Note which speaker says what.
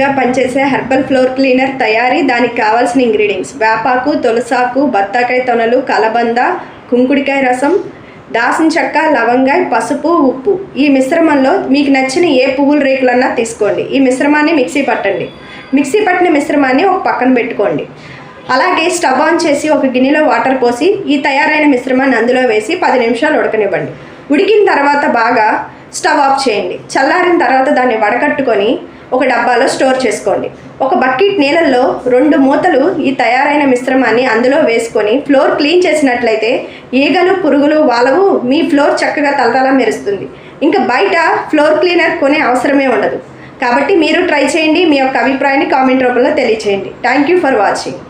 Speaker 1: గా పనిచేసే herbal floor cleaner తయారీ దానికి కావాల్సిన ఇంగ్రీడియంట్స్. వేపాకు తులసాకు బత్తాకాయ తొనలు కలబంద కుంకుడికాయ రసం దాసిన చెక్క లవంగాయ పసుపు ఉప్పు. ఈ మిశ్రమంలో మీకు నచ్చిన ఏ పువ్వుల రేకులన్నా తీసుకోండి. ఈ మిశ్రమాన్ని మిక్సీ పట్టండి. మిక్సీ పట్టిన మిశ్రమాన్ని ఒక పక్కన పెట్టుకోండి. అలాగే స్టవ్ ఆన్ చేసి ఒక గిన్నెలో వాటర్ పోసి ఈ తయారైన మిశ్రమాన్ని అందులో వేసి పది నిమిషాలు ఉడకనివ్వండి. ఉడికిన తర్వాత బాగా స్టవ్ ఆఫ్ చేయండి. చల్లారిన తర్వాత దాన్ని వడకట్టుకొని ఒక డబ్బాలో స్టోర్ చేసుకోండి. ఒక బకెట్ నీళ్ళల్లో రెండు మూతలు ఈ తయారైన మిశ్రమాన్ని అందులో వేసుకొని ఫ్లోర్ క్లీన్ చేసినట్లయితే ఈగలు పురుగులు వాలవు మీ ఫ్లోర్ చక్కగా తలతల మెరుస్తుంది. ఇంకా బయట ఫ్లోర్ క్లీనర్ కొనే అవసరమే ఉండదు. కాబట్టి మీరు ట్రై చేయండి మీ యొక్క అభిప్రాయాన్ని కామెంట్ రూపంలో తెలియచేయండి. Thank you for watching.